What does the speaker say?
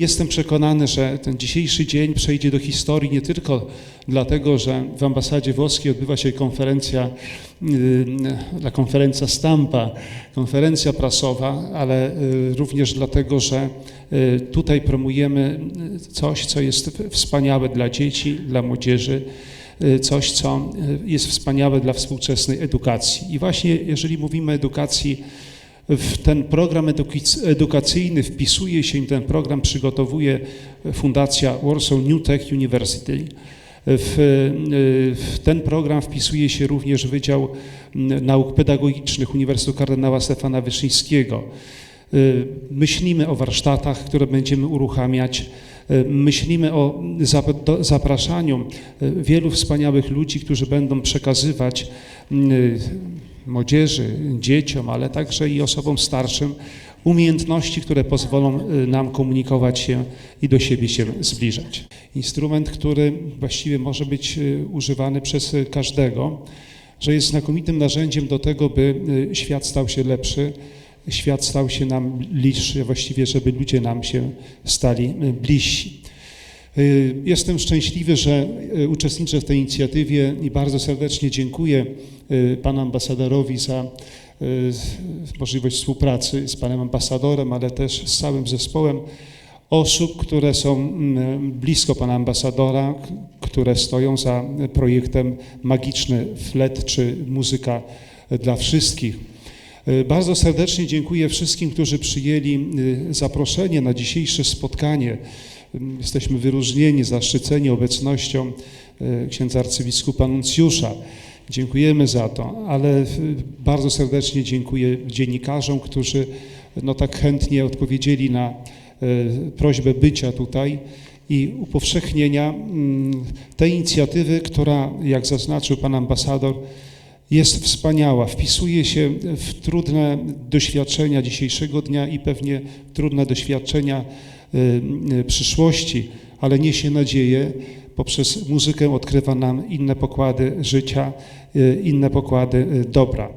Jestem przekonany, że ten dzisiejszy dzień przejdzie do historii nie tylko dlatego, że w ambasadzie włoskiej odbywa się konferencja, yy, la konferencja stampa, konferencja prasowa, ale yy, również dlatego, że yy, tutaj promujemy coś, co jest wspaniałe dla dzieci, dla młodzieży, coś, co jest wspaniałe dla współczesnej edukacji. I właśnie jeżeli mówimy o edukacji, w ten program edukac- edukacyjny wpisuje się ten program przygotowuje Fundacja Warsaw New Tech University. W, w ten program wpisuje się również Wydział Nauk Pedagogicznych Uniwersytetu Kardynała Stefana Wyszyńskiego. Myślimy o warsztatach, które będziemy uruchamiać. Myślimy o zapraszaniu wielu wspaniałych ludzi, którzy będą przekazywać młodzieży, dzieciom, ale także i osobom starszym umiejętności, które pozwolą y, nam komunikować się i do siebie się zbliżać. Instrument, który właściwie może być y, używany przez każdego, że jest znakomitym narzędziem do tego, by y, świat stał się lepszy, świat stał się nam bliższy, właściwie, żeby ludzie nam się stali bliżsi. Y, Jestem szczęśliwy, że y, uczestniczę w tej inicjatywie i bardzo serdecznie dziękuję y, panu ambasadorowi za możliwość współpracy z panem ambasadorem, ale też z całym zespołem osób, które są blisko pana ambasadora, które stoją za projektem Magiczny Flet czy Muzyka dla Wszystkich. Bardzo serdecznie dziękuję wszystkim, którzy przyjęli zaproszenie na dzisiejsze spotkanie. Jesteśmy wyróżnieni, zaszczyceni obecnością y, księdza arcybiskupa Nuncjusza. Dziękujemy za to, ale y, bardzo serdecznie dziękuję dziennikarzom, którzy no tak chętnie odpowiedzieli na y, prośbę bycia tutaj i upowszechnienia mm, tej inicjatywy, która, jak zaznaczył pan ambasador, jest wspaniała, wpisuje się w trudne doświadczenia dzisiejszego dnia i pewnie trudne doświadczenia przyszłości, ale niesie nadzieję. Poprzez muzykę odkrywa nam inne pokłady życia, y, inne pokłady y, dobra.